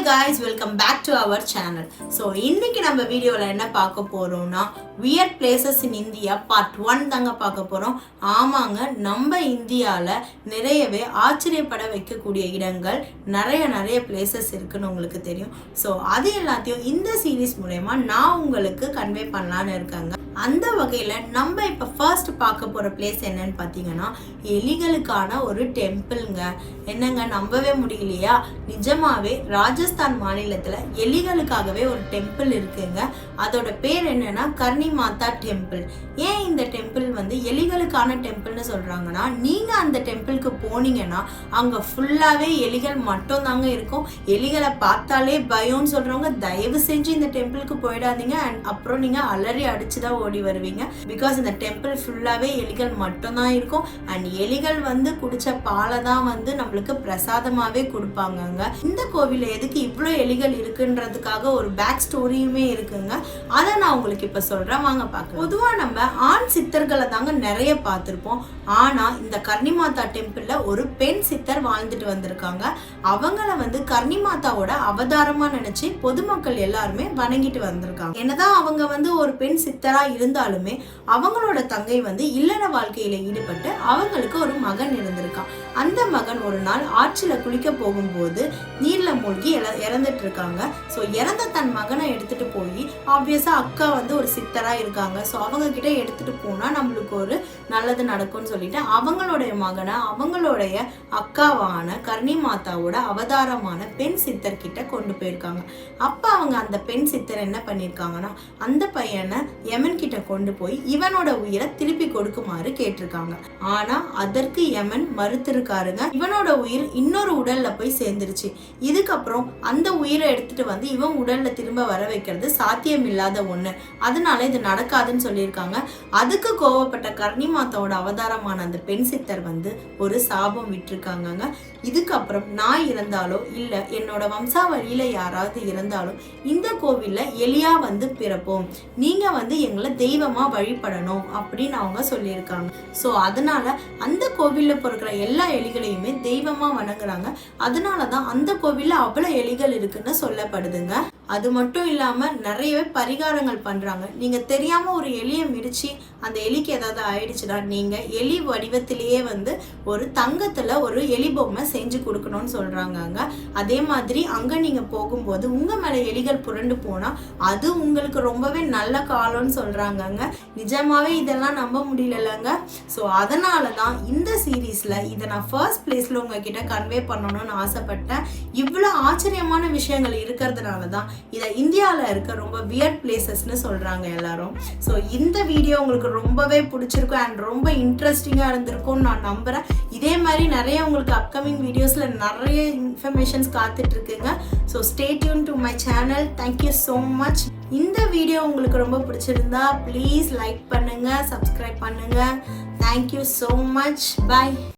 Hi guys welcome back to our channel so இன்னைக்கு நம்ம வீடியோவில் என்ன பார்க்க போகிறோம்னா weird places in India part one தாங்க பார்க்க போகிறோம் ஆமாங்க நம்ம இந்தியாவில் நிறையவே ஆச்சரியப்பட வைக்கக்கூடிய இடங்கள் நிறைய நிறைய பிளேசஸ் இருக்குன்னு உங்களுக்கு தெரியும். ஸோ அது எல்லாத்தையும் இந்த சீரீஸ் மூலயமா நான் உங்களுக்கு கன்வே பண்ணலான்னு இருக்கேங்க. அந்த வகையில் நம்ம இப்போ ஃபர்ஸ்ட் பார்க்க போகிற பிளேஸ் என்னன்னு பார்த்தீங்கன்னா எலிகளுக்கான ஒரு டெம்பிள்ங்க என்னங்க நம்பவே முடியலையா? நிஜமாவே ராஜஸ்தான் மாநிலத்தில் எலிகளுக்காகவே ஒரு டெம்பிள் இருக்குங்க. அதோட பேர் என்னன்னா கர்ணி மாதா டெம்பிள் ஏன் இந்த டெம்பிள் வந்து எலிகளுக்கான டெம்பிள்னு சொல்கிறாங்கன்னா நீங்கள் அந்த டெம்பிளுக்கு போனீங்கன்னா அங்கே ஃபுல்லாகவே எலிகள் மட்டும் தாங்க இருக்கும். எலிகளை பார்த்தாலே பயம்னு சொல்கிறவங்க தயவு செஞ்சு இந்த டெம்பிளுக்கு போயிடாதீங்க. அண்ட் அப்புறம் நீங்கள் அலறி அடிச்சு தான் ஓடி வருவீங்க. பிகாஸ் இந்த டெம்பிள் ஃபுல்லாகவே எலிகள் மட்டும்தான் இருக்கும். அண்ட் எலிகள் வந்து குடிச்ச பாலை தான் வந்து நம்மளுக்கு பிரசாதமாகவே கொடுப்பாங்கங்க. இந்த கோவிலில் எதுக்கு இவ்வளோ எலிகள் இருக்குன்றதுக்காக ஒரு பேக் ஸ்டோரியுமே இருக்குங்க. அதை நான் உங்களுக்கு இப்போ சொல்கிறேன் வாங்க பார்க்க பொதுவாக நம்ம ஆண் சித்தர்களை தாங்க நிறைய பார்த்துருப்போம். ஆனால் இந்த கர்ணிமாதா டெம்பிளில் ஒரு பெண் சித்தர் வாழ்ந்துட்டு வந்திருக்காங்க. அவங்கள வந்து கர்ணிமாதாவோட அவதாரமாக நினச்சி பொதுமக்கள் எல்லாருமே வணங்கிட்டு வந்திருக்காங்க. என்னதான் அவங்க வந்து ஒரு பெண் சித்தரா இருந்தாலுமே அவங்களோட தங்கை வந்து இல்லற வாழ்க்கையில ஈடுபட்டு அவங்களுக்கு ஒரு மகன் இருந்திருக்கான் அந்த மகன் ஒரு நாள் ஆற்றில குளிக்க போகும்போது நீர்ல மூழ்கி இறந்துட்டு இருக்காங்க ஸோ இறந்த தன் மகனை எடுத்துட்டு போய் ஆப்வியஸா அக்கா வந்து ஒரு சித்தரா இருக்காங்க. ஸோ அவங்க கிட்ட எடுத்துட்டு போனா நம்மளுக்கு ஒரு நல்லது நடக்கும்னு சொல்லிட்டு அவங்களுடைய மகனை அவங்களுடைய அக்காவான கர்ணி மாதாவோட அவதாரமான பெண் சித்தர் கிட்ட கொண்டு போயிருக்காங்க. அப்ப அவங்க அந்த பெண் சித்தர் என்ன பண்ணியிருக்காங்கன்னா அந்த பையனை யமன் கிட்ட கொண்டு போய் இவனோட உயிரை திருப்பி கொடுக்குமாறு கேட்டிருக்காங்க. ஆனா அதற்கு யமன் மறுத்திருக்காருங்க. இவனோட உயிர் இன்னொரு உடல்ல போய் சேர்ந்துருச்சு. இதுக்கப்புறம் அந்த உயிரை எடுத்துட்டு வந்து இவன் உடல்ல திரும்ப வர வைக்கிறது சாத்தியம் இல்லாத ஒண்ணு. அதனால இது நடக்காதுன்னு சொல்லியிருக்காங்க. அதுக்கு கோவப்பட்ட கர்ணிமாத்தாவோட அவதாரமான அந்த பெண் சித்தர் வந்து ஒரு சாபம் விட்டுருக்காங்க இதுக்கப்புறம் நான் இறந்தாலோ இல்ல என்னோட வம்சாவளியில யாராவது இறந்தாலும் இந்த கோவில்ல எலியா வந்து பிறப்போம். நீங்க வந்து எங்களை தெய்வமா வழிபடணும் அப்படின்னு அவங்க சொல்லியிருக்காங்க. ஸோ அதனால அந்த கோவில்ல பிறக்கிற எல்லா எலிகளையுமே தெய்வமா வணங்குறாங்க. அதனால தான் அந்த கோவில்ல அவ்வளோ எலிகள் இருக்குன்னு சொல்லப்படுதுங்க. அது மட்டும் இல்லாமல் நிறையவே பரிகாரங்கள் பண்ணுறாங்க நீங்கள் தெரியாமல் ஒரு எலியை மிடித்து அந்த எலிக்கு ஏதாவது ஆயிடுச்சுன்னா நீங்கள் எலி வடிவத்திலேயே வந்து ஒரு தங்கத்தில் ஒரு எலி பொம்மை செஞ்சு கொடுக்கணும்னு சொல்கிறாங்கங்க அதே மாதிரி அங்கே நீங்கள் போகும்போது உங்கள் மேலே எலிகள் புரண்டு போனால் அது உங்களுக்கு ரொம்பவே நல்ல காலம்னு சொல்கிறாங்கங்க நிஜமாகவே இதெல்லாம் நம்ப முடியலங்க ஸோ அதனால தான் இந்த சீரீஸில் இதை நான் ஃபர்ஸ்ட் பிளேஸில் உங்ககிட்ட கன்வே பண்ணணும்னு ஆசைப்பட்டேன். இவ்வளோ ஆச்சரியமான விஷயங்கள் இருக்கிறதுனால தான் இதை இந்தியாவில் இருக்க ரொம்ப வியர்ட் பிளேசஸ்னு சொல்றாங்க எல்லாரும். ஸோ இந்த வீடியோ உங்களுக்கு ரொம்பவே பிடிச்சிருக்கும் அண்ட் ரொம்ப இன்ட்ரெஸ்டிங்காக இருந்திருக்கும்னு நான் நம்புறேன். இதே மாதிரி நிறைய உங்களுக்கு அப்கமிங் வீடியோஸ்ல நிறைய informations காத்துட்ருக்குங்க. So stay tuned to my channel thank you so much இந்த வீடியோ உங்களுக்கு ரொம்ப பிடிச்சிருந்தா ப்ளீஸ் லைக் பண்ணுங்க சப்ஸ்கிரைப் பண்ணுங்க. Thank you so much bye